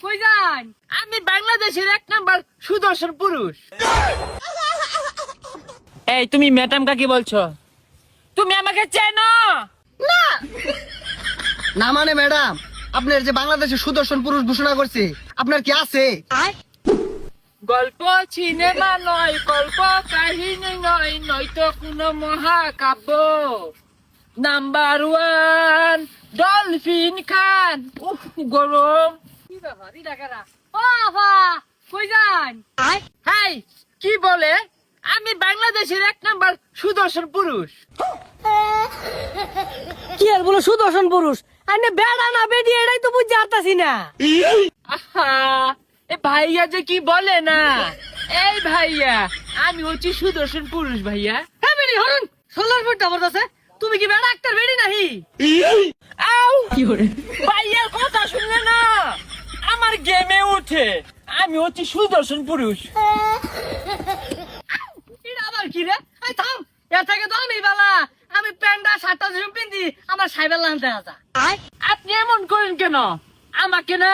কই যান আমি বাংলাদেশের এক নাম্বার সুদর্শন পুরুষ। এই তুমি ম্যাডাম কাকে বলছো? তুমি আমাকে চেনো? না। মানে ম্যাডাম আপনার যে বাংলাদেশের সুদর্শন পুরুষ ঘোষণা করছে আপনার কি আছে? গল্প সিনেমা নয় গল্প কাহিনী নয় নয়তো কোনো মহাকাব্য। নাম্বার ওয়ান ডলফিন খান উফ গরম। কি ব্যাপার? এটা কারা কই যান? হাই কি বলে? আমি বাংলাদেশের এক নাম্বার সুদর্শন পুরুষ। কি আর বলো সুদর্শন পুরুষ? বেড়া না বেডি এটাই তো বুঝতে পারতাছি না। এ ভাইয়া যে কি বলে না? এই ভাইয়া আমি হচ্ছি সুদর্শন পুরুষ ভাইয়া। হ্যাঁ বেডি হরুন। সোলার ফুট ডাবর আছে। তুমি কি বেড়া একটা বেডি নাহি? আউ! ভাইয়ার কথা শুনলে না? আমার গেমে উঠে। আমি হচ্ছি সুদর্শন পুরুষ। এটা আবার কি রে? এই থাম এর থেকে তো আমি বালা। আমি প্যান্ডা শার্টটা যেরকম পিন্দি আমার সাইবেল আনতে আসা। আপনি এমন করেন কেন? আমাকে না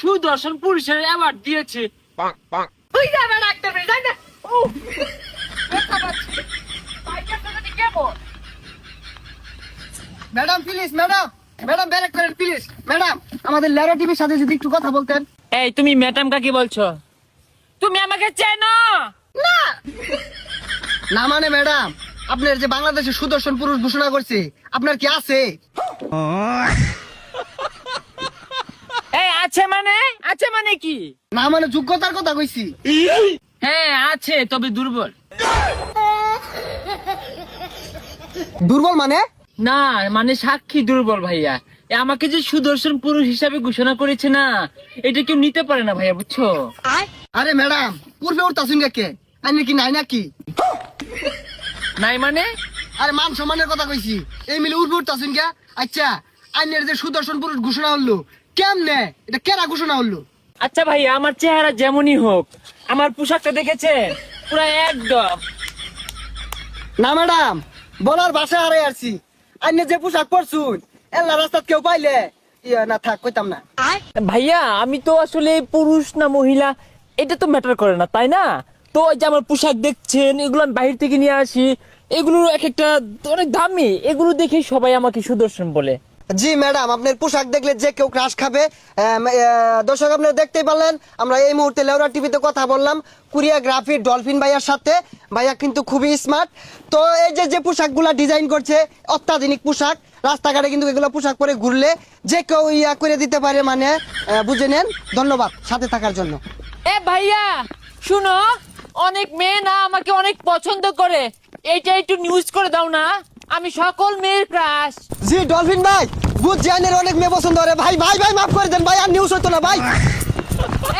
সুদর্শন পুরুষের অ্যাওয়ার্ড দিয়েছে। তুই যা বেড়া একটা বেডি যাই না। উফ, ব্যথা পাচ্ছি। ভাইয়ার সাথে কেমন ম্যাডাম প্লিজ ম্যাডাম ম্যাডাম ব্যারেক করেন প্লিজ ম্যাডাম আমাদের টিভির সাথে যদি একটু কথা বলতেন। এই তুমি ম্যাডাম কাকে বলছো? তুমি আমাকে চেনো? না মানে ম্যাডাম আপনার যে বাংলাদেশের সুদর্শন পুরুষ ঘোষণা করছে আপনার কি আছে? এই আছে মানে? আছে মানে কি? না মানে যোগ্যতার কথা কইছি। হ্যাঁ আছে তবে দুর্বল। দুর্বল মানে? না মানে সাক্ষী দুর্বল ভাইয়া। এ আমাকে যে সুদর্শন পুরুষ হিসাবে ঘোষণা করেছে না এটা কেউ নিতে পারে না ভাইয়া বুঝছ? আরে ম্যাডাম পূর্বে ওর উঠতাছুন কে আইনে কি নাই নাকি? নাই মানে? আরে মান সম্মানের কথা কইছি। এই মিলে উঠবে উঠতাছুন কে? আচ্ছা আইনের যে সুদর্শন পুরুষ ঘোষণা হলো কেমনে? এটা কেরা ঘোষণা হলো? আচ্ছা ভাইয়া আমার চেহারা যেমনই হোক আমার পোশাকটা দেখেছে পুরো একদম। না ম্যাডাম বলার ভাষা হারাই আসছি আইনে যে পোশাক পরছুন এল্লা রাস্তাত কেউ পাইলে, ইয়া না থাক, কইতাম না। ভাইয়া, আমি তো আসলে পুরুষ না মহিলা, এটা তো ম্যাটার করে না, তাই না? তো যে আমার পোশাক দেখছেন, এগুলো আমি বাহির থেকে নিয়ে আসি এগুলো এক একটা অনেক দামি, এগুলো দেখে সবাই আমাকে সুদর্শন বলে। জি ম্যাডাম আপনার পোশাক দেখলে যে কেউ ক্রাশ খাবে দর্শক আপনারা দেখতেই পারলেন, আমরা এই মুহূর্তে লেওরা টিভিতে কথা বললাম কোরিওগ্রাফি ডলফিন ভাইয়ার সাথে, ভাইয়া কিন্তু খুবই স্মার্ট তো এই যে যে পোশাকগুলা ডিজাইন করছে, অত্যাধুনিক পোশাক, রাস্তাঘাটে কিন্তু এগুলো পোশাক পরে ঘুরলে যে কেউ ইয়া করে দিতে পারে মানে বুঝে নেন। ধন্যবাদ সাথে থাকার জন্য। এ ভাইয়া, শুনো, অনেক মেয়ে না আমাকে অনেক পছন্দ করে। এইটা একটু নিউজ করে দাও না। আমি সকল মেয়ের ক্রাশ। জি ডলফিন ভাই বুঝ জানের অনেক মেয়ে পছন্দ করে। ভাই ভাই ভাই মাফ করে দেন ভাই আর নিউজ হতো না ভাই।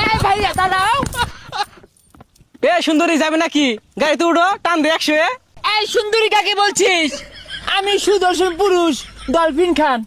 এ ভাইয়া দাঁড়াও। এ সুন্দরী যাবে নাকি? গাড়িতে উঠো টান দে একশো এ। এই সুন্দরী কাকে বলছিস? আমি সুদর্শন পুরুষ ডলফিন খান।